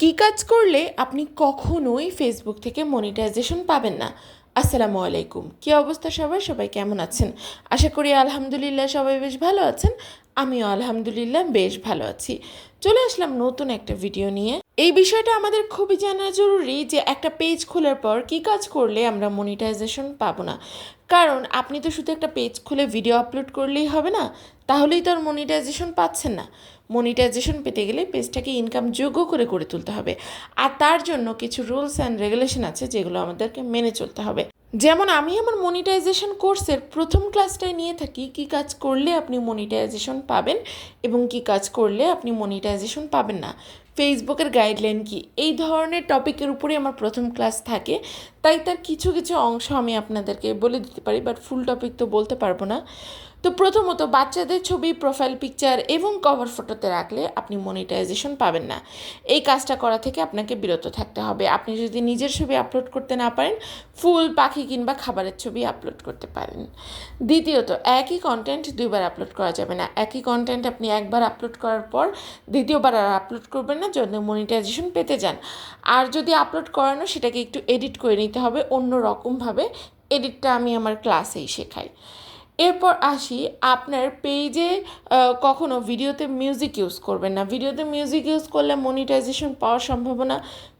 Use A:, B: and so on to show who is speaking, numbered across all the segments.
A: কী কাজ করলে আপনি কখনোই ফেসবুক থেকে মনিটাইজেশন পাবেন না? আসসালামু আলাইকুম। কী অবস্থা সবাই সবাই কেমন আছেন? আশা করি আলহামদুলিল্লাহ সবাই বেশ ভালো আছেন। আমিও আলহামদুলিল্লাহ বেশ ভালো আছি। চলে আসলাম নতুন একটা ভিডিও নিয়ে। এই বিষয়টা আমাদের খুবই জানা জরুরি যে একটা পেজ খোলার পর কী কাজ করলে আমরা মনিটাইজেশন পাবো না। কারণ আপনি তো শুধু একটা পেজ খুলে ভিডিও আপলোড করলেই হবে না, তাহলেই তো আর মনিটাইজেশন পাচ্ছেন না। মনিটাইজেশন পেতে গেলে পেজটাকে ইনকাম যোগ্য করে করে তুলতে হবে। আর তার জন্য কিছু রুলস অ্যান্ড রেগুলেশন আছে যেগুলো আমাদেরকে মেনে চলতে হবে। যেমন আমি আমার মনিটাইজেশন কোর্সের প্রথম ক্লাসটায় নিয়ে থাকি, কি কাজ করলে আপনি মনিটাইজেশন পাবেন এবং কি কাজ করলে আপনি মনিটাইজেশন পাবেন না। ফেসবুকের গাইডলাইন কি? এই ধরনের টপিকের উপরে আমার প্রথম ক্লাস থাকে। তাই তার কিছু কিছু অংশ আমি আপনাদেরকে বলে দিতে পারি বাট ফুল টপিক তো বলতে পারব না। তো প্রথমত, বাচ্চাদের ছবি প্রোফাইল পিকচার এবং কভার ফটোতে রাখলে আপনি মনিটাইজেশন পাবেন না। এই কাজটা করা থেকে আপনাকে বিরত থাকতে হবে। আপনি যদি নিজের ছবি আপলোড করতে না পারেন, ফুল, পাখি কিংবা খাবারের ছবি আপলোড করতে পারেন। দ্বিতীয়ত, একই কন্টেন্ট দুইবার আপলোড করা যাবে না। একই কন্টেন্ট আপনি একবার আপলোড করার পর দ্বিতীয়বার আর আপলোড করবেন না যদি মনিটাইজেশন পেতে যান। আর যদি আপলোড করানো, সেটাকে একটু এডিট করে নিতে হবে অন্য রকমভাবে। এডিটটা আমি আমার ক্লাসেই শেখাই। এরপর আসি আপনার পেজে কখনো ভিডিওতে মিউজিক ইউজ করবেন না। ভিডিওতে মিউজিক ইউজ করলে মনিটাইজেশন পাওয়ার সম্ভাবনা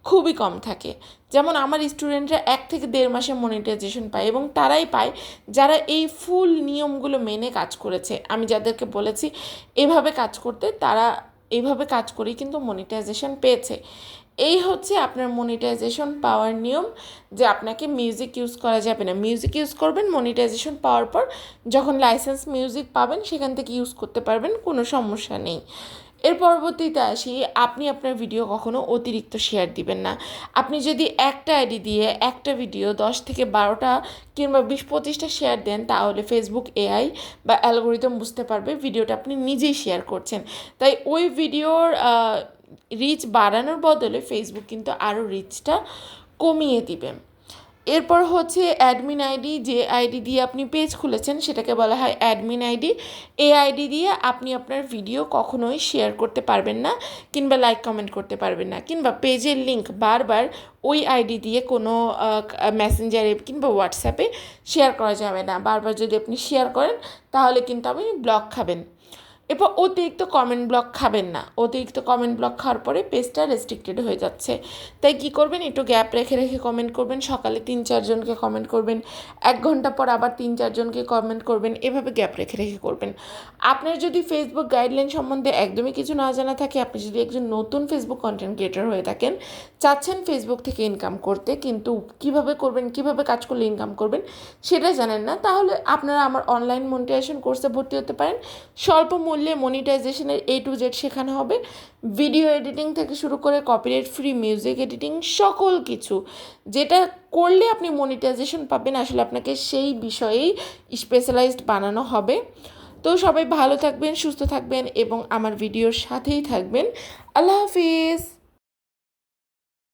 A: খুবই কম থাকে। যেমন আমার স্টুডেন্টরা এক থেকে দেড় মাসে মনিটাইজেশন পায় এবং তারাই পায় যারা এই ফুল নিয়মগুলো মেনে কাজ করেছে। আমি যাদেরকে বলেছি, এভাবে কাজ করতে, তারা এইভাবে কাজ করেই কিন্তু মনিটাইজেশন পেয়েছে। এই হচ্ছে আপনার মনিটাইজেশন পাওয়ার নিয়ম যে আপনাকে মিউজিক ইউজ করা যাবে না। মিউজিক ইউজ করবেন মনিটাইজেশন পাওয়ার পর যখন লাইসেন্স মিউজিক পাবেন, সেখান থেকে ইউজ করতে পারবেন, কোনো সমস্যা নেই। এর পরবর্তীতে আসি, আপনি আপনার ভিডিও কখনো অতিরিক্ত শেয়ার দিবেন না। আপনি যদি একটা আইডি দিয়ে একটা ভিডিও দশ থেকে বারোটা কিংবা বিশ পঁচিশটা শেয়ার দেন, তাহলে ফেসবুক এআই বা অ্যালগোরিদম বুঝতে পারবে ভিডিওটা আপনি নিজেই শেয়ার করছেন। তাই ওই ভিডিওর রিচ বাড়ানোর বদলে ফেসবুক কিন্তু আরও রিচটা কমিয়ে দিবে। এরপর হচ্ছে অ্যাডমিন আইডি যে আইডি দিয়ে আপনি পেজ খুলেছেন, সেটাকে বলা হয় অ্যাডমিন আইডি এই আইডি দিয়ে আপনি আপনার ভিডিও কখনোই শেয়ার করতে পারবেন না, কিংবা লাইক কমেন্ট করতে পারবেন না, কিংবা পেজের লিঙ্ক বারবার ওই আইডি দিয়ে কোনো মেসেঞ্জারে কিংবা হোয়াটসঅ্যাপে শেয়ার করা যাবে না। বারবার যদি আপনি শেয়ার করেন, তাহলে কিন্তু আপনি ব্লক খাবেন। এরপর অতিরিক্ত কমেন্ট ব্লক খাবেন না। অতিরিক্ত কমেন্ট ব্লক খাওয়ার পরে পেজটা রেস্ট্রিক্টেড হয়ে যাচ্ছে। তাই কি করবেন? একটু গ্যাপ রেখে রেখে কমেন্ট করবেন। সকালে তিন চারজনকে কমেন্ট করবেন। এক ঘণ্টা পর আবার তিন চারজনকে কমেন্ট করবেন। এভাবে গ্যাপ রেখে রেখে করবেন। আপনার যদি ফেসবুক গাইডলাইন সম্বন্ধে একদমই কিছু না জানা থাকে, আপনি যদি একজন নতুন ফেসবুক কন্টেন্ট ক্রিয়েটার হয়ে থাকেন, চাচ্ছেন ফেসবুক থেকে ইনকাম করতে, কিন্তু কীভাবে করবেন, কীভাবে কাজ করলে ইনকাম করবেন, সেটা জানেন না, তাহলে আপনারা আমার অনলাইন মনিটাইজেশন কোর্সে ভর্তি হতে পারেন। স্বল্প মূল্যে মনিটাইজেশনের এ টু জেড শেখানো হবে। ভিডিও এডিটিং থেকে শুরু করে কপিরাইট ফ্রি মিউজিক এডিটিং সকল কিছু, যেটা করলে আপনি মনিটাইজেশন পাবেন, আসলে আপনাকে সেই বিষয়েই স্পেশালাইজড বানানো হবে। তো সবাই ভালো থাকবেন, সুস্থ থাকবেন এবং আমার ভিডিওর সাথেই থাকবেন। আল্লাহ হাফিজ!